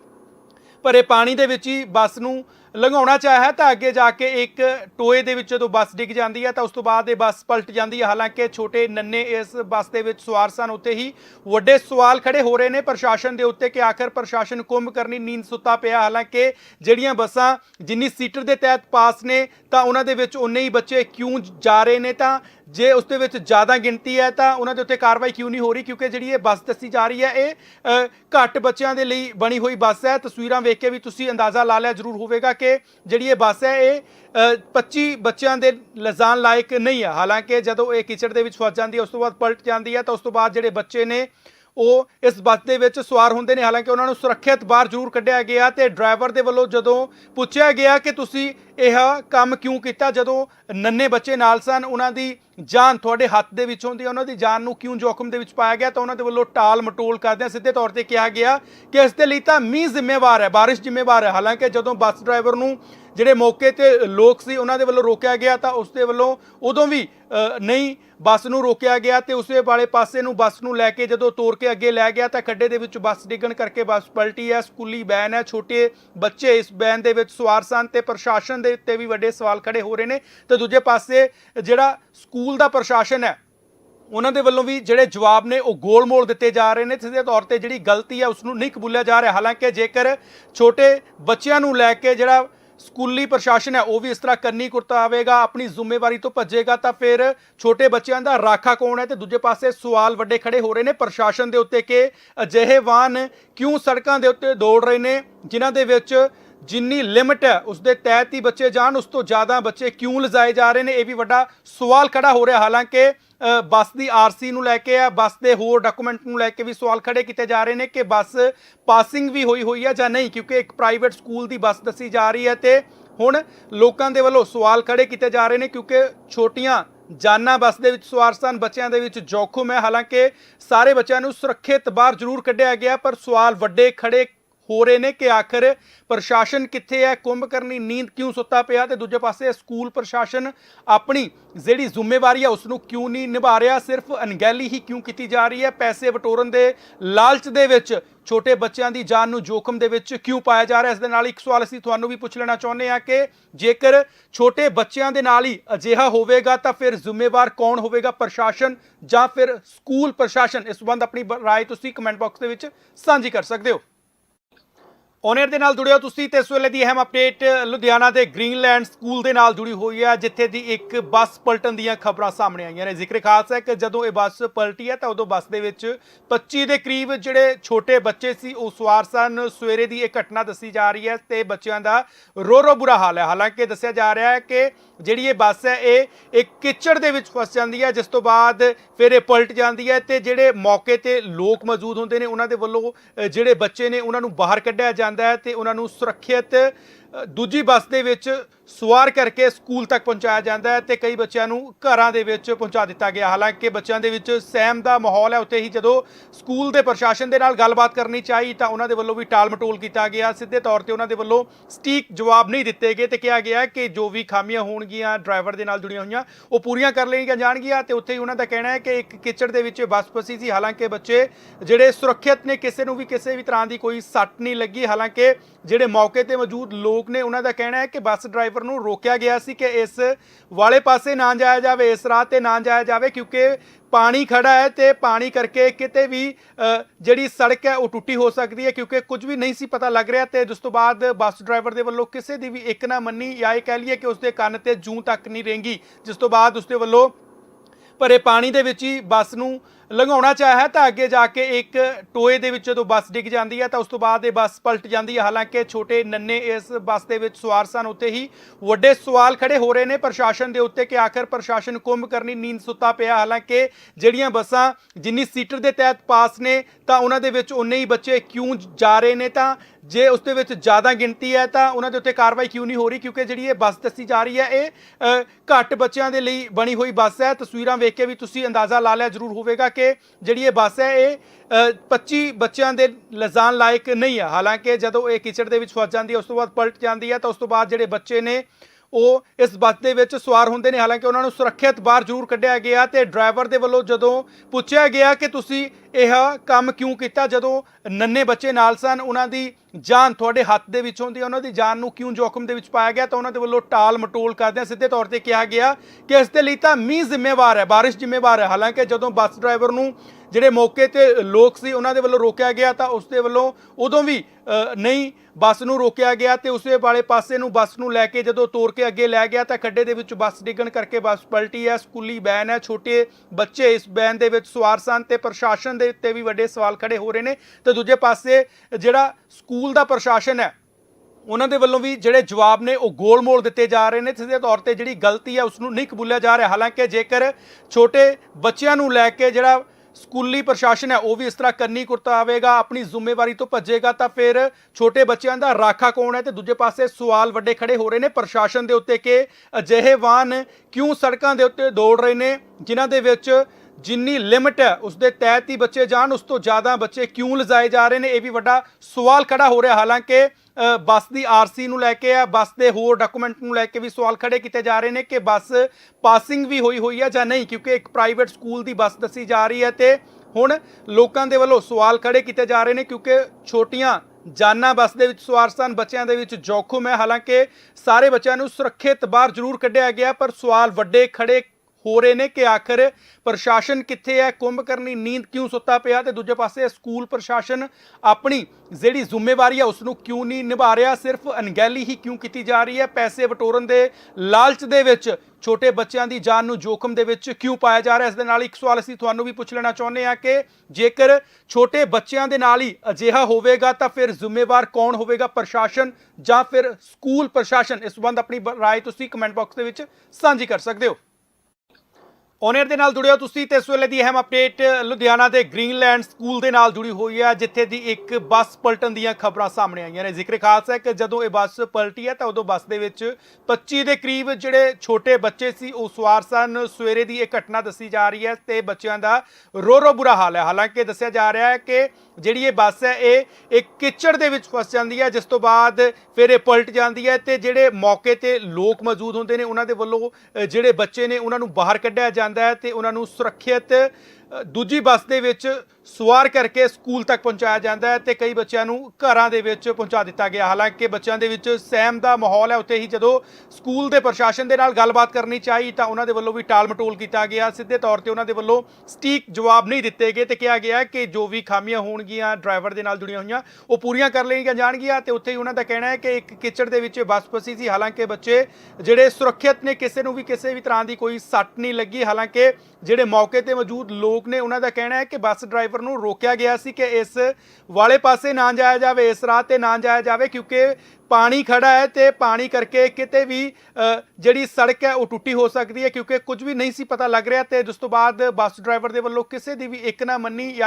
ਭਰੇ ਪਾਣੀ ਦੇ ਵਿੱਚ ਹੀ ਬੱਸ ਨੂੰ ਲੰਘਾਉਣਾ ਚਾਹਿਆ ਤਾਂ ਅੱਗੇ ਜਾ ਕੇ ਇੱਕ ਟੋਏ ਦੇ ਵਿੱਚ ਜਦੋਂ ਬੱਸ ਡਿੱਗ ਜਾਂਦੀ ਹੈ ਤਾਂ ਉਸ ਤੋਂ ਬਾਅਦ ਇਹ ਬੱਸ ਪਲਟ ਜਾਂਦੀ ਹੈ ਹਾਲਾਂਕਿ ਛੋਟੇ ਨੰਨੇ ਇਸ ਬੱਸ ਦੇ ਵਿੱਚ ਸਵਾਰ ਸਨ ਉੱਤੇ ਹੀ ਵੱਡੇ ਸਵਾਲ ਖੜੇ ਹੋ ਰਹੇ ਨੇ। ਪ੍ਰਸ਼ਾਸਨ ਦੇ ਉੱਤੇ ਕਿ ਆਖਰ ਪ੍ਰਸ਼ਾਸਨ ਕੁੰਭ ਕਰਨੀ ਨੀਂਦ ਸੁੱਤਾ ਪਿਆ। ਹਾਲਾਂਕਿ ਜਿਹੜੀਆਂ ਬੱਸਾਂ ਜਿੰਨੀ ਸੀਟਰ ਦੇ ਤਹਿਤ ਪਾਸ ਨੇ ਤਾਂ ਉਹਨਾਂ ਦੇ ਵਿੱਚ ਉਨੇ ਹੀ ਬੱਚੇ ਕਿਉਂ ਜਾ ਰਹੇ ਨੇ ਤਾਂ ਜੇ ਉਸ ਦੇ ਵਿੱਚ ਜ਼ਿਆਦਾ ਗਿਣਤੀ ਹੈ ਤਾਂ ਉਹਨਾਂ ਦੇ ਉੱਤੇ ਕਾਰਵਾਈ ਕਿਉਂ ਨਹੀਂ ਹੋ ਰਹੀ? ਕਿਉਂਕਿ ਜਿਹੜੀ ਇਹ ਬੱਸ ਦੱਸੀ ਜਾ ਰਹੀ ਹੈ, ਇਹ ਘੱਟ ਬੱਚਿਆਂ ਦੇ ਲਈ ਬਣੀ ਹੋਈ ਬੱਸ ਹੈ। ਤਸਵੀਰਾਂ ਵੇਖ ਕੇ ਵੀ ਤੁਸੀਂ ਅੰਦਾਜ਼ਾ ਲਾ ਲਿਆ ਜ਼ਰੂਰ ਹੋਵੇਗਾ ਕਿ ਜਿਹੜੀ ਇਹ ਬੱਸ ਹੈ ਇਹ ਅ, 25 ਬੱਚਿਆਂ ਦੇ ਲਿਜਾਣ ਲਾਇਕ ਨਹੀਂ ਹੈ ਹਾਲਾਂਕਿ ਜਦੋਂ ਇਹ ਕਿਚੜ ਦੇ ਵਿੱਚ ਫਸ ਜਾਂਦੀ ਹੈ ਉਸ ਤੋਂ ਬਾਅਦ ਪਲਟ ਜਾਂਦੀ ਹੈ ਤਾਂ ਉਸ ਤੋਂ ਬਾਅਦ ਜਿਹੜੇ ਬੱਚੇ ਨੇ ਉਹ ਇਸ ਬੱਸ ਦੇ ਵਿੱਚ ਸਵਾਰ ਹੁੰਦੇ ਨੇ। ਹਾਲਾਂਕਿ ਉਹਨਾਂ ਨੂੰ ਸੁਰੱਖਿਅਤ ਬਾਹਰ ਜ਼ਰੂਰ ਕੱਢਿਆ ਗਿਆ ਤੇ ਡਰਾਈਵਰ ਦੇ ਵੱਲੋਂ ਜਦੋਂ ਪੁੱਛਿਆ ਗਿਆ ਕਿ ਤੁਸੀਂ ਇਹ ਕੰਮ ਕਿਉਂ ਕੀਤਾ? ਜਦੋਂ ਨੰਨੇ ਬੱਚੇ ਨਾਲ ਸਨ, ਉਹਨਾਂ ਦੀ ਜਾਨ ਤੁਹਾਡੇ ਹੱਥ ਦੇ ਵਿੱਚ ਹੁੰਦੀ ਹੈ, ਉਹਨਾਂ ਦੀ ਜਾਨ ਨੂੰ ਕਿਉਂ ਜੋਖਮ ਦੇ ਵਿੱਚ ਪਾਇਆ ਗਿਆ? ਤਾਂ ਉਹਨਾਂ ਦੇ ਵੱਲੋਂ ਟਾਲ ਮਟੋਲ ਕਰਦਿਆਂ ਸਿੱਧੇ ਤੌਰ ਤੇ ਕਿਹਾ ਗਿਆ ਕਿ ਇਸ ਦੇ ਲਈ ਤਾਂ ਮੀਂਹ ਜ਼ਿੰਮੇਵਾਰ ਹੈ, ਬਾਰਿਸ਼ ਜ਼ਿੰਮੇਵਾਰ ਹੈ। ਹਾਲਾਂਕਿ ਜਦੋਂ ਬੱਸ ਡਰਾਈਵਰ ਨੂੰ ਜਿਹੜੇ ਮੌਕੇ ਤੇ ਲੋਕ ਸੀ, ਉਹਨਾਂ ਦੇ ਵੱਲੋਂ ਰੋਕਿਆ ਗਿਆ ਤਾਂ ਉਸ ਦੇ ਵੱਲੋਂ ਉਦੋਂ ਵੀ ਨਹੀਂ, ਬੱਸ ਨੂੰ ਰੋਕਿਆ ਗਿਆ ਤੇ ਉਸੇ ਵਾਲੇ ਪਾਸੇ ਨੂੰ ਬੱਸ ਨੂੰ ਲੈ ਕੇ ਜਦੋਂ ਤੋਰ ਕੇ ਅੱਗੇ ਲੈ ਗਿਆ ਤਾਂ ਖੱਡੇ ਦੇ ਵਿੱਚ ਬੱਸ ਡਿੱਗਣ ਕਰਕੇ ਬੱਸ ਪਲਟੀ ਹੈ। ਸਕੂਲੀ ਵੈਨ ਹੈ, ਛੋਟੇ ਬੱਚੇ ਇਸ ਵੈਨ ਦੇ ਵਿੱਚ ਸਵਾਰ ਸਨ ਤੇ ਪ੍ਰਸ਼ਾਸਨ ਦੇ ਉੱਤੇ ਵੀ ਵੱਡੇ ਸਵਾਲ ਖੜੇ ਹੋ ਰਹੇ ਨੇ। ਤੇ ਦੂਜੇ ਪਾਸੇ ਜਿਹੜਾ ਸਕੂਲ ਦਾ ਪ੍ਰਸ਼ਾਸਨ ਹੈ, ਉਹਨਾਂ ਦੇ ਵੱਲੋਂ ਵੀ ਜਿਹੜੇ ਜਵਾਬ ਨੇ, ਉਹ ਗੋਲ-ਮੋਲ ਦਿੱਤੇ ਜਾ ਰਹੇ ਨੇ। ਸਿੱਧੇ ਤੌਰ ਤੇ ਜਿਹੜੀ ਗਲਤੀ ਹੈ ਉਸ ਨੂੰ ਨਹੀਂ ਕਬੂਲਿਆ ਜਾ ਰਿਹਾ। ਹਾਲਾਂਕਿ ਜੇਕਰ ਛੋਟੇ ਬੱਚਿਆਂ ਨੂੰ ਲੈ ਕੇ ਜਿਹੜਾ ਸਕੂਲੀ ਪ੍ਰਸ਼ਾਸਨ ਹੈ, ਉਹ ਵੀ ਇਸ ਤਰ੍ਹਾਂ ਕਰਨੀ ਕੰਨੀ ਕੁਰਤਾਵੇਗਾ ਆਪਣੀ ਜ਼ਿੰਮੇਵਾਰੀ ਤੋਂ ਭੱਜੇਗਾ, ਤਾਂ ਫਿਰ ਛੋਟੇ ਬੱਚਿਆਂ ਦਾ ਰਾਖਾ ਕੌਣ ਹੈ? ਤੇ ਦੂਜੇ ਪਾਸੇ ਸਵਾਲ ਵੱਡੇ ਖੜੇ ਹੋ ਰਹੇ ਨੇ ਪ੍ਰਸ਼ਾਸਨ ਦੇ ਉੱਤੇ ਕਿ ਅਜਿਹੇ ਵਾਹਨ ਕਿਉਂ ਸੜਕਾਂ ਦੇ ਉੱਤੇ ਦੌੜ ਰਹੇ ਨੇ, ਜਿਨ੍ਹਾਂ ਦੇ ਵਿੱਚ ਜਿੰਨੀ ਲਿਮਟ ਹੈ ਉਸ ਦੇ ਤਹਿਤ ਹੀ ਬੱਚੇ ਜਾਣ, ਉਸ ਤੋਂ ਜ਼ਿਆਦਾ ਬੱਚੇ ਕਿਉਂ ਲਜਾਏ ਜਾ ਰਹੇ ਨੇ? ਇਹ ਵੀ ਵੱਡਾ ਸਵਾਲ ਖੜਾ ਹੋ ਰਿਹਾ। ਹਾਲਾਂਕਿ ਬੱਸ ਦੀ ਆਰਸੀ ਨੂੰ ਲੈ ਕੇ ਆ, ਬੱਸ ਦੇ ਹੋਰ ਡਾਕੂਮੈਂਟ ਨੂੰ ਲੈ ਕੇ ਵੀ ਸਵਾਲ ਖੜੇ ਕੀਤੇ ਜਾ ਰਹੇ ਨੇ ਕਿ ਬੱਸ ਪਾਸਿੰਗ ਵੀ ਹੋਈ ਹੋਈ ਹੈ ਜਾਂ ਨਹੀਂ? ਕਿਉਂਕਿ ਇੱਕ ਪ੍ਰਾਈਵੇਟ ਸਕੂਲ ਦੀ ਬੱਸ ਦੱਸੀ ਜਾ ਰਹੀ ਹੈ ਤੇ ਹੁਣ ਲੋਕਾਂ ਦੇ ਵੱਲੋਂ ਸਵਾਲ ਖੜੇ ਕੀਤੇ ਜਾ ਰਹੇ ਨੇ ਕਿਉਂਕਿ ਛੋਟੀਆਂ ਜਾਨਾਂ ਬੱਸ ਦੇ ਵਿੱਚ ਸਵਾਰ ਸਨ, ਬੱਚਿਆਂ ਦੇ ਵਿੱਚ ਜੋਖਮ ਹੈ। ਹਾਲਾਂਕਿ, ਸਾਰੇ ਬੱਚਿਆਂ ਨੂੰ ਸੁਰੱਖਿਅਤ ਬਾਹਰ ਜ਼ਰੂਰ ਕੱਢਿਆ ਗਿਆ, ਪਰ ਸਵਾਲ ਵੱਡੇ ਖੜੇ ਹੋ ਰਹੇ ਨੇ ਕਿ ਆਖਰ ਪ੍ਰਸ਼ਾਸਨ ਕਿੱਥੇ ਹੈ? ਕੁੰਭ ਕਰਨੀ ਨੀਂਦ ਕਿਉਂ ਸੁੱਤਾ ਪਿਆ? ਤੇ ਦੂਜੇ ਪਾਸੇ ਸਕੂਲ ਪ੍ਰਸ਼ਾਸਨ ਆਪਣੀ ਜਿਹੜੀ ਜ਼ਿੰਮੇਵਾਰੀ ਹੈ ਉਸ ਨੂੰ ਕਿਉਂ ਨਹੀਂ ਨਿਭਾ ਰਿਹਾ? ਸਿਰਫ ਅਣਗਹਿਲੀ ਹੀ ਕਿਉਂ ਕੀਤੀ ਜਾ ਰਹੀ ਹੈ? ਪੈਸੇ ਵਟੋਰਨ ਦੇ ਲਾਲਚ ਦੇ ਵਿੱਚ ਛੋਟੇ ਬੱਚਿਆਂ ਦੀ ਜਾਨ ਨੂੰ ਜੋਖਮ ਦੇ ਵਿੱਚ ਕਿਉਂ ਪਾਇਆ ਜਾ ਰਿਹਾ? ਇਸ ਦੇ ਨਾਲ ਇੱਕ ਸਵਾਲ ਅਸੀਂ ਤੁਹਾਨੂੰ ਵੀ ਪੁੱਛ ਲੈਣਾ ਚਾਹੁੰਦੇ ਹਾਂ ਕਿ ਜੇਕਰ ਛੋਟੇ ਬੱਚਿਆਂ ਦੇ ਨਾਲ ਹੀ ਅਜਿਹਾ ਹੋਵੇਗਾ, ਤਾਂ ਫਿਰ ਜ਼ਿੰਮੇਵਾਰ ਕੌਣ ਹੋਵੇਗਾ? ਪ੍ਰਸ਼ਾਸਨ ਜਾਂ ਫਿਰ ਸਕੂਲ ਪ੍ਰਸ਼ਾਸਨ? ਇਸ ਸੰਬੰਧ ਆਪਣੀ ਬ- ਰਾਏ ਤੁਸੀਂ ਕਮੈਂਟ ਬਾਕਸ ਦੇ ਵਿੱਚ ਸਾਂਝੀ ਕਰ ਸਕਦੇ ਹੋ। ਔਨਰ ਦੇ ਨਾਲ ਜੁੜਿਓ ਤੁਸੀਂ ਤੇ ਇਸ ਵੇਲੇ ਦੀ ਅਹਿਮ ਅਪਡੇਟ ਲੁਧਿਆਣਾ ਦੇ ਗ੍ਰੀਨਲੈਂਡ ਸਕੂਲ ਦੇ ਨਾਲ ਜੁੜੀ ਹੋਈ ਹੈ, ਜਿੱਥੇ ਦੀ ਇੱਕ ਬੱਸ ਪਲਟਣ ਦੀਆਂ ਖਬਰਾਂ ਸਾਹਮਣੇ ਆਈਆਂ ਨੇ। ਜ਼ਿਕਰ ਖਾਸ ਹੈ ਕਿ ਜਦੋਂ ਇਹ ਬੱਸ ਪਲਟੀ ਹੈ, ਤਾਂ ਉਦੋਂ ਬੱਸ ਦੇ ਵਿੱਚ 25 ਦੇ ਕਰੀਬ ਜਿਹੜੇ ਛੋਟੇ ਬੱਚੇ ਸੀ, ਉਹ ਸਵਾਰ ਸਨ। ਸਵੇਰੇ ਦੀ ਇਹ ਘਟਨਾ ਦੱਸੀ ਜਾ ਰਹੀ ਹੈ ਤੇ ਬੱਚਿਆਂ ਦਾ ਰੋ ਰੋ ਬੁਰਾ ਹਾਲ ਹੈ। ਹਾਲਾਂਕਿ ਦੱਸਿਆ ਜਾ ਰਿਹਾ ਹੈ ਕਿ ਜਿਹੜੀ ਇਹ ਬੱਸ ਹੈ, ਇਹ ਇੱਕ ਕਿਚੜ ਦੇ ਵਿੱਚ ਫਸ ਜਾਂਦੀ ਹੈ, ਜਿਸ ਤੋਂ ਬਾਅਦ ਫਿਰ ਇਹ ਪਲਟ ਜਾਂਦੀ ਹੈ ਤੇ ਜਿਹੜੇ ਮੌਕੇ ਤੇ ਲੋਕ ਮੌਜੂਦ ਹੁੰਦੇ ਨੇ, ਉਹਨਾਂ ਦੇ ਵੱਲੋਂ ਜਿਹੜੇ ਬੱਚੇ ਨੇ, ਉਹਨਾਂ ਨੂੰ ਬਾਹਰ ਕੱਢਿਆ ਜਾਂਦਾ ਹੈ ਤੇ ਉਹਨਾਂ ਨੂੰ ਸੁਰੱਖਿਅਤ ਦੂਜੀ ਬੱਸ ਦੇ ਵਿੱਚ ਸਵਾਰ ਕਰਕੇ ਸਕੂਲ ਤੱਕ ਪਹੁੰਚਾਇਆ ਜਾਂਦਾ ਹੈ ਤੇ ਕਈ ਬੱਚਿਆਂ ਨੂੰ ਘਰਾਂ ਦੇ ਵਿੱਚ ਪਹੁੰਚਾ ਦਿੱਤਾ ਗਿਆ। ਹਾਲਾਂਕਿ ਬੱਚਿਆਂ ਦੇ ਵਿੱਚ ਸਹਿਮ ਦਾ ਮਾਹੌਲ ਹੈ। ਉੱਥੇ ਹੀ ਜਦੋਂ ਸਕੂਲ ਦੇ ਪ੍ਰਸ਼ਾਸਨ ਦੇ ਨਾਲ ਗੱਲਬਾਤ ਕਰਨੀ ਚਾਹੀ ਤਾਂ ਉਹਨਾਂ ਦੇ ਵੱਲੋਂ ਵੀ ਟਾਲ ਮਟੋਲ ਕੀਤਾ ਗਿਆ। ਸਿੱਧੇ ਤੌਰ ਤੇ ਉਹਨਾਂ ਦੇ ਵੱਲੋਂ ਸਟੀਕ ਜਵਾਬ ਨਹੀਂ ਦਿੱਤੇ ਗਏ ਤੇ ਕਿਹਾ ਗਿਆ ਕਿ ਜੋ ਵੀ ਖਾਮੀਆਂ ਹੋਣਗੀਆਂ, ਡਰਾਈਵਰ ਦੇ ਨਾਲ ਜੁੜੀਆਂ ਹੋਈਆਂ, ਉਹ ਪੂਰੀਆਂ ਕਰ ਲਈਆਂ ਜਾਣਗੀਆਂ ਤੇ ਉੱਥੇ ਹੀ ਉਹਨਾਂ ਦਾ ਕਹਿਣਾ ਹੈ ਕਿ ਇੱਕ ਕਿਚੜ ਦੇ ਵਿੱਚ ਬੱਸ ਫਸੀ ਸੀ। ਹਾਲਾਂਕਿ ਬੱਚੇ ਜਿਹੜੇ ਸੁਰੱਖਿਅਤ ਨੇ, ਕਿਸੇ ਨੂੰ ਵੀ ਕਿਸੇ ਵੀ ਤਰ੍ਹਾਂ ਦੀ ਕੋਈ ਸੱਟ ਨਹੀਂ ਲੱਗੀ। ਹਾਲਾਂਕਿ ਜਿਹੜੇ ਮੌਕੇ ਤੇ ਮੌਜੂਦ ਲੋਕ ਨੇ ਉਹਨਾਂ ਦਾ ਕਹਿਣਾ ਹੈ ਕਿ ਬੱਸ ਡਰਾਈਵਰ ਨੂੰ ਰੋਕਿਆ ਗਿਆ ਸੀ ਕਿ ਇਸ ਵਾਲੇ ਪਾਸੇ ਨਾ ਜਾਇਆ ਜਾਵੇ, ਇਸ ਰਾਹ ਤੇ ਨਾ ਜਾਇਆ ਜਾਵੇ, ਕਿਉਂਕਿ ਪਾਣੀ ਖੜਾ ਹੈ ਤੇ ਪਾਣੀ ਕਰਕੇ ਕਿਤੇ ਵੀ ਜਿਹੜੀ ਸੜਕ ਹੈ ਉਹ ਟੁੱਟੀ ਹੋ ਸਕਦੀ ਹੈ, ਕਿਉਂਕਿ ਕੁਝ ਵੀ ਨਹੀਂ ਸੀ ਪਤਾ ਲੱਗ ਰਿਹਾ ਤੇ ਜਿਸ ਤੋਂ ਬਾਅਦ ਬੱਸ ਡਰਾਈਵਰ ਦੇ ਵੱਲੋਂ ਕਿਸੇ ਦੀ ਵੀ ਇੱਕ ਨਾ ਮੰਨੀ ਜਾਂ ਇਹ ਕਹਿ ਲਈਏ ਕਿ ਉਸਦੇ ਕੰਨ ਤੇ ਜੂੰ ਤੱਕ ਨਹੀਂ ਰਹਿੰਗੀ ਜਿਸ ਤੋਂ ਬਾਅਦ ਉਸਦੇ ਵੱਲੋਂ ਭਰੇ ਪਾਣੀ ਦੇ ਵਿੱਚ ਹੀ ਬੱਸ ਨੂੰ ਲੰਘਾਉਣਾ ਚਾਹਿਆ ਤਾਂ ਅੱਗੇ ਜਾ ਕੇ ਇੱਕ ਟੋਏ ਦੇ ਵਿੱਚ ਜਦੋਂ ਬੱਸ ਡਿੱਗ ਜਾਂਦੀ ਹੈ ਤਾਂ ਉਸ ਤੋਂ ਬਾਅਦ ਇਹ ਬੱਸ ਪਲਟ ਜਾਂਦੀ ਹੈ। ਹਾਲਾਂਕਿ ਛੋਟੇ ਨੰਨੇ ਇਸ ਬੱਸ ਦੇ ਵਿੱਚ ਸਵਾਰ ਸਨ ਉੱਤੇ ਹੀ ਵੱਡੇ ਸਵਾਲ ਖੜੇ ਹੋ ਰਹੇ ਨੇ ਪ੍ਰਸ਼ਾਸਨ ਦੇ ਉੱਤੇ ਕਿ ਆਖਰ ਪ੍ਰਸ਼ਾਸਨ ਕੁੰਭ ਕਰਨੀ ਨੀਂਦ ਸੁੱਤਾ ਪਿਆ। ਹਾਲਾਂਕਿ ਜਿਹੜੀਆਂ ਬੱਸਾਂ ਜਿੰਨੀ ਸੀਟਰ ਦੇ ਤਹਿਤ ਪਾਸ ਨੇ ਤਾਂ ਉਹਨਾਂ ਦੇ ਵਿੱਚ ਉਨੇ ਹੀ ਬੱਚੇ ਕਿਉਂ ਜਾ ਰਹੇ ਨੇ ਤਾਂ ਜੇ ਉਸ ਦੇ ਵਿੱਚ ਜ਼ਿਆਦਾ ਗਿਣਤੀ ਹੈ ਤਾਂ ਉਹਨਾਂ ਦੇ ਉੱਤੇ ਕਾਰਵਾਈ ਕਿਉਂ ਨਹੀਂ ਹੋ ਰਹੀ ਕਿਉਂਕਿ ਜਿਹੜੀ ਇਹ ਬੱਸ ਦੱਸੀ ਜਾ ਰਹੀ ਹੈ ਇਹ ਘੱਟ ਬੱਚਿਆਂ ਦੇ ਲਈ ਬਣੀ ਹੋਈ ਬੱਸ ਹੈ। ਤਸਵੀਰਾਂ ਵੇਖ ਕੇ ਵੀ ਤੁਸੀਂ ਅੰਦਾਜ਼ਾ ਲਾ ਲਿਆ ਜ਼ਰੂਰ ਹੋਵੇਗਾ ਕਿ ਜਿਹੜੀ ਇਹ ਬੱਸ ਹੈ ਇਹ ਅ, 25 ਬੱਚਿਆਂ ਦੇ ਲਿਜਾਣ ਲਾਇਕ ਨਹੀਂ ਹੈ ਹਾਲਾਂਕਿ ਜਦੋਂ ਇਹ ਕਿਚੜ ਦੇ ਵਿੱਚ ਫਸ ਜਾਂਦੀ ਹੈ ਉਸ ਤੋਂ ਬਾਅਦ ਪਲਟ ਜਾਂਦੀ ਹੈ ਤਾਂ ਉਸ ਤੋਂ ਬਾਅਦ ਜਿਹੜੇ ਬੱਚੇ ਨੇ ਉਹ ਇਸ ਬੱਸ ਦੇ ਵਿੱਚ ਸਵਾਰ ਹੁੰਦੇ ਨੇ। ਹਾਲਾਂਕਿ ਉਹਨਾਂ ਨੂੰ ਸੁਰੱਖਿਅਤ ਬਾਹਰ ਜ਼ਰੂਰ ਕੱਢਿਆ ਗਿਆ ਤੇ ਡਰਾਈਵਰ ਦੇ ਵੱਲੋਂ ਜਦੋਂ ਪੁੱਛਿਆ ਗਿਆ ਕਿ ਤੁਸੀਂ ਇਹ ਕੰਮ ਕਿਉਂ ਕੀਤਾ? ਜਦੋਂ ਨੰਨੇ ਬੱਚੇ ਨਾਲ ਸਨ, ਉਹਨਾਂ ਦੀ ਜਾਨ ਤੁਹਾਡੇ ਹੱਥ ਦੇ ਵਿੱਚ ਹੁੰਦੀ ਹੈ। ਉਹਨਾਂ ਦੀ ਜਾਨ ਨੂੰ ਕਿਉਂ ਜੋਖਮ ਦੇ ਵਿੱਚ ਪਾਇਆ ਗਿਆ? ਤਾਂ ਉਹਨਾਂ ਦੇ ਵੱਲੋਂ ਟਾਲ ਮਟੋਲ ਕਰਦਿਆਂ ਸਿੱਧੇ ਤੌਰ ਤੇ ਕਿਹਾ ਗਿਆ ਕਿ ਇਸ ਦੇ ਲਈ ਤਾਂ ਮੀਂਹ ਜ਼ਿੰਮੇਵਾਰ ਹੈ, ਬਾਰਿਸ਼ ਜ਼ਿੰਮੇਵਾਰ ਹੈ। ਹਾਲਾਂਕਿ ਜਦੋਂ ਬੱਸ ਡਰਾਈਵਰ ਨੂੰ ਜਿਹੜੇ ਮੌਕੇ ਤੇ ਲੋਕ ਸੀ, ਉਹਨਾਂ ਦੇ ਵੱਲੋਂ ਰੋਕਿਆ ਗਿਆ ਤਾਂ ਉਸ ਦੇ ਵੱਲੋਂ ਉਦੋਂ ਵੀ ਨਹੀਂ, ਬੱਸ ਨੂੰ ਰੋਕਿਆ ਗਿਆ ਤੇ ਉਸੇ ਵਾਲੇ ਪਾਸੇ ਨੂੰ ਬੱਸ ਨੂੰ ਲੈ ਕੇ ਜਦੋਂ ਤੋਰ ਕੇ ਅੱਗੇ ਲੈ ਗਿਆ ਤਾਂ ਖੱਡੇ ਦੇ ਵਿੱਚ ਬੱਸ ਡਿੱਗਣ ਕਰਕੇ ਬੱਸ ਪਲਟੀ ਹੈ। ਸਕੂਲੀ ਬੈਨ ਹੈ, ਛੋਟੇ ਬੱਚੇ ਇਸ ਵੈਨ ਦੇ ਵਿੱਚ ਸਵਾਰ ਸਨ ਤੇ ਪ੍ਰਸ਼ਾਸਨ ਦੇ ਉੱਤੇ ਵੀ ਵੱਡੇ ਸਵਾਲ ਖੜੇ ਹੋ ਰਹੇ ਨੇ। ਤੇ ਦੂਜੇ ਪਾਸੇ ਜਿਹੜਾ ਸਕੂਲ ਦਾ ਪ੍ਰਸ਼ਾਸਨ ਹੈ, ਉਹਨਾਂ ਦੇ ਵੱਲੋਂ ਵੀ ਜਿਹੜੇ ਜਵਾਬ ਨੇ, ਉਹ ਗੋਲ-ਮੋਲ ਦਿੱਤੇ ਜਾ ਰਹੇ ਨੇ। ਸਿੱਧੇ ਤੌਰ ਤੇ ਜਿਹੜੀ ਗਲਤੀ ਹੈ ਉਸ ਨੂੰ ਨਹੀਂ ਕਬੂਲਿਆ ਜਾ ਰਿਹਾ। ਹਾਲਾਂਕਿ ਜੇਕਰ ਛੋਟੇ ਬੱਚਿਆਂ ਨੂੰ ਲੈ ਕੇ ਜਿਹੜਾ ਸਕੂਲੀ ਪ੍ਰਸ਼ਾਸਨ ਹੈ, ਉਹ ਵੀ ਇਸ ਤਰ੍ਹਾਂ ਕਰਨੀ ਕੁਰਤਾ ਆਵੇਗਾ, ਆਪਣੀ ਜ਼ਿੰਮੇਵਾਰੀ ਤੋਂ ਭੱਜੇਗਾ, ਤਾਂ ਫਿਰ ਛੋਟੇ ਬੱਚਿਆਂ ਦਾ ਰਾਖਾ ਕੌਣ ਹੈ? ਤੇ ਦੂਜੇ ਪਾਸੇ ਸਵਾਲ ਵੱਡੇ ਖੜੇ ਹੋ ਰਹੇ ਨੇ। ਪ੍ਰਸ਼ਾਸਨ ਦੇ ਉੱਤੇ ਕਿ ਅਜਿਹੇ ਵਾਹਨ ਕਿਉਂ ਸੜਕਾਂ ਦੇ ਉੱਤੇ ਦੌੜ ਰਹੇ ਨੇ, ਜਿਨ੍ਹਾਂ ਦੇ ਵਿੱਚ ਜਿੰਨੀ ਲਿਮਟ ਹੈ ਉਸ ਦੇ ਤਹਿਤ ਹੀ ਬੱਚੇ ਜਾਣ, ਉਸ ਤੋਂ ਜ਼ਿਆਦਾ ਬੱਚੇ ਕਿਉਂ ਲਜਾਏ ਜਾ ਰਹੇ ਨੇ? ਇਹ ਵੀ ਵੱਡਾ ਸਵਾਲ ਖੜਾ ਹੋ ਰਿਹਾ। ਹਾਲਾਂਕਿ ਬੱਸ ਦੀ ਆਰਸੀ ਨੂੰ ਲੈ ਕੇ ਆ, ਬੱਸ ਦੇ ਹੋਰ ਡਾਕੂਮੈਂਟ ਨੂੰ ਲੈ ਕੇ ਵੀ ਸਵਾਲ ਖੜੇ ਕੀਤੇ ਜਾ ਰਹੇ ਨੇ ਕਿ ਬੱਸ ਪਾਸਿੰਗ ਵੀ ਹੋਈ ਹੋਈ ਹੈ ਜਾਂ ਨਹੀਂ? ਕਿਉਂਕਿ ਇੱਕ ਪ੍ਰਾਈਵੇਟ ਸਕੂਲ ਦੀ ਬੱਸ ਦੱਸੀ ਜਾ ਰਹੀ ਹੈ ਤੇ ਹੁਣ ਲੋਕਾਂ ਦੇ ਵੱਲੋਂ ਸਵਾਲ ਖੜੇ ਕੀਤੇ ਜਾ ਰਹੇ ਨੇ ਕਿਉਂਕਿ ਛੋਟੀਆਂ ਜਾਨਾਂ ਬੱਸ ਦੇ ਵਿੱਚ ਸਵਾਰ ਸਨ, ਬੱਚਿਆਂ ਦੇ ਵਿੱਚ ਜੋਖਮ ਹੈ। ਹਾਲਾਂਕਿ, ਸਾਰੇ ਬੱਚਿਆਂ ਨੂੰ ਸੁਰੱਖਿਅਤ ਬਾਹਰ ਜ਼ਰੂਰ ਕੱਢਿਆ ਗਿਆ, ਪਰ ਸਵਾਲ ਵੱਡੇ ਖੜੇ ਹੋ ਰਹੇ ਨੇ ਕਿ ਆਖਰ ਪ੍ਰਸ਼ਾਸਨ ਕਿੱਥੇ ਹੈ? ਕੁੰਭ ਕਰਨੀ ਨੀਂਦ ਕਿਉਂ ਸੁੱਤਾ ਪਿਆ? ਤੇ ਦੂਜੇ ਪਾਸੇ ਸਕੂਲ ਪ੍ਰਸ਼ਾਸਨ ਆਪਣੀ ਜਿਹੜੀ ਜ਼ਿੰਮੇਵਾਰੀ ਹੈ ਉਸ ਨੂੰ ਕਿਉਂ ਨਹੀਂ ਨਿਭਾ ਰਿਹਾ? ਸਿਰਫ ਅਣਗਹਿਲੀ ਹੀ ਕਿਉਂ ਕੀਤੀ ਜਾ ਰਹੀ ਹੈ? ਪੈਸੇ ਵਟੋਰਨ ਦੇ ਲਾਲਚ ਦੇ ਵਿੱਚ ਛੋਟੇ ਬੱਚਿਆਂ ਦੀ ਜਾਨ ਨੂੰ ਜੋਖਮ ਦੇ ਵਿੱਚ ਕਿਉਂ ਪਾਇਆ ਜਾ ਰਿਹਾ? ਇਸ ਦੇ ਨਾਲ ਇੱਕ ਸਵਾਲ ਅਸੀਂ ਤੁਹਾਨੂੰ ਵੀ ਪੁੱਛ ਲੈਣਾ ਚਾਹੁੰਦੇ ਹਾਂ ਕਿ ਜੇਕਰ ਛੋਟੇ ਬੱਚਿਆਂ ਦੇ ਨਾਲ ਹੀ ਅਜਿਹਾ ਹੋਵੇਗਾ, ਤਾਂ ਫਿਰ ਜ਼ਿੰਮੇਵਾਰ ਕੌਣ ਹੋਵੇਗਾ? ਪ੍ਰਸ਼ਾਸਨ ਜਾਂ ਫਿਰ ਸਕੂਲ ਪ੍ਰਸ਼ਾਸਨ? ਇਸ ਸੰਬੰਧ ਆਪਣੀ ਬ- ਰਾਏ ਤੁਸੀਂ ਕਮੈਂਟ ਬਾਕਸ ਦੇ ਵਿੱਚ ਸਾਂਝੀ ਕਰ ਸਕਦੇ ਹੋ। ਔਨਰ ਦੇ ਨਾਲ ਜੁੜਿਓ ਤੁਸੀਂ ਤੇ ਇਸ ਵੇਲੇ ਦੀ ਅਹਿਮ ਅਪਡੇਟ ਲੁਧਿਆਣਾ ਦੇ ਗ੍ਰੀਨਲੈਂਡ ਸਕੂਲ ਦੇ ਨਾਲ ਜੁੜੀ ਹੋਈ ਹੈ ਜਿੱਥੇ ਦੀ ਇੱਕ ਬੱਸ ਪਲਟਣ ਦੀਆਂ ਖਬਰਾਂ ਸਾਹਮਣੇ ਆਈਆਂ ਨੇ। ਜ਼ਿਕਰ ਖਾਸ ਹੈ ਕਿ ਜਦੋਂ ਇਹ ਬੱਸ ਪਲਟੀ ਹੈ ਤਾਂ ਉਦੋਂ ਬੱਸ ਦੇ ਵਿੱਚ 25 ਦੇ ਕਰੀਬ ਜਿਹੜੇ ਛੋਟੇ ਬੱਚੇ ਸੀ, ਉਹ ਸਵਾਰ ਸਨ। ਸਵੇਰੇ ਦੀ ਇਹ ਘਟਨਾ ਦੱਸੀ ਜਾ ਰਹੀ ਹੈ ਤੇ ਬੱਚਿਆਂ ਦਾ ਰੋ ਰੋ ਬੁਰਾ ਹਾਲ ਹੈ। ਹਾਲਾਂਕਿ ਦੱਸਿਆ ਜਾ ਰਿਹਾ ਹੈ ਕਿ ਜਿਹੜੀ ਇਹ ਬੱਸ ਹੈ, ਇਹ ਇੱਕ ਕਿਚੜ ਦੇ ਵਿੱਚ ਫਸ ਜਾਂਦੀ ਹੈ, ਜਿਸ ਤੋਂ ਬਾਅਦ ਫਿਰ ਇਹ ਪਲਟ ਜਾਂਦੀ ਹੈ ਤੇ ਜਿਹੜੇ ਮੌਕੇ ਤੇ ਲੋਕ ਮੌਜੂਦ ਹੁੰਦੇ ਨੇ, ਉਹਨਾਂ ਦੇ ਵੱਲੋਂ ਜਿਹੜੇ ਬੱਚੇ ਨੇ, ਉਹਨਾਂ ਨੂੰ ਬਾਹਰ ਕੱਢਿਆ ਜਾਂਦਾ ਹੈ ਤੇ ਉਹਨਾਂ ਨੂੰ ਸੁਰੱਖਿਅਤ ਦੂਜੀ ਬੱਸ ਦੇ ਵਿੱਚ ਸਵਾਰ ਕਰਕੇ ਸਕੂਲ ਤੱਕ ਪਹੁੰਚਾਇਆ ਜਾਂਦਾ ਹੈ ਤੇ ਕਈ ਬੱਚਿਆਂ ਨੂੰ ਘਰਾਂ ਦੇ ਵਿੱਚ ਪਹੁੰਚਾ ਦਿੱਤਾ ਗਿਆ। ਹਾਲਾਂਕਿ ਬੱਚਿਆਂ ਦੇ ਵਿੱਚ ਸਹਿਮ ਦਾ ਮਾਹੌਲ ਹੈ। ਉੱਥੇ ਹੀ ਜਦੋਂ ਸਕੂਲ ਦੇ ਪ੍ਰਸ਼ਾਸਨ ਦੇ ਨਾਲ ਗੱਲਬਾਤ ਕਰਨੀ ਚਾਹੀ ਤਾਂ ਉਹਨਾਂ ਦੇ ਵੱਲੋਂ ਵੀ ਟਾਲ ਮਟੋਲ ਕੀਤਾ ਗਿਆ। ਸਿੱਧੇ ਤੌਰ ਤੇ ਉਹਨਾਂ ਦੇ ਵੱਲੋਂ ਸਟੀਕ ਜਵਾਬ ਨਹੀਂ ਦਿੱਤੇ ਗਏ ਤੇ ਕਿਹਾ ਗਿਆ ਕਿ ਜੋ ਵੀ ਖਾਮੀਆਂ ਹੋਣਗੀਆਂ, ਡਰਾਈਵਰ ਦੇ ਨਾਲ ਜੁੜੀਆਂ ਹੋਈਆਂ, ਉਹ ਪੂਰੀਆਂ ਕਰ ਲਈਆਂ ਜਾਣਗੀਆਂ ਤੇ ਉੱਥੇ ਹੀ ਉਹਨਾਂ ਦਾ ਕਹਿਣਾ ਹੈ ਕਿ ਇੱਕ ਕਿਚੜ ਦੇ ਵਿੱਚ ਬੱਸ ਫਸੀ ਸੀ। ਹਾਲਾਂਕਿ ਬੱਚੇ ਜਿਹੜੇ ਸੁਰੱਖਿਅਤ ਨੇ, ਕਿਸੇ ਨੂੰ ਵੀ ਕਿਸੇ ਵੀ ਤਰ੍ਹਾਂ ਦੀ ਕੋਈ ਸੱਟ ਨਹੀਂ ਲੱਗੀ। ਹਾਲਾਂਕਿ ਜਿਹੜੇ ਮੌਕੇ ਤੇ ਮੌਜੂਦ ਲੋਕ ਨੇ ਉਹਨਾਂ ਦਾ ਕਹਿਣਾ ਹੈ ਕਿ ਬੱਸ ਡਰਾਈਵਰ ਨੂੰ ਰੋਕਿਆ ਗਿਆ ਸੀ ਕਿ ਇਸ ਵਾਲੇ ਪਾਸੇ ਨਾ ਜਾਇਆ ਜਾਵੇ, ਇਸ ਰਾਹ ਤੇ ਨਾ ਜਾਇਆ ਜਾਵੇ, ਕਿਉਂਕਿ ਪਾਣੀ ਖੜਾ ਹੈ ਤੇ ਪਾਣੀ ਕਰਕੇ ਕਿਤੇ ਵੀ ਜਿਹੜੀ ਸੜਕ ਹੈ ਉਹ ਟੁੱਟੀ ਹੋ ਸਕਦੀ ਹੈ, ਕਿਉਂਕਿ ਕੁਝ ਵੀ ਨਹੀਂ ਸੀ ਪਤਾ ਲੱਗ ਰਿਹਾ ਤੇ ਜਿਸ ਤੋਂ ਬਾਅਦ ਬੱਸ ਡਰਾਈਵਰ ਦੇ ਵੱਲੋਂ ਕਿਸੇ ਦੀ ਵੀ ਇੱਕ ਨਾ ਮੰਨੀ ਜਾਂ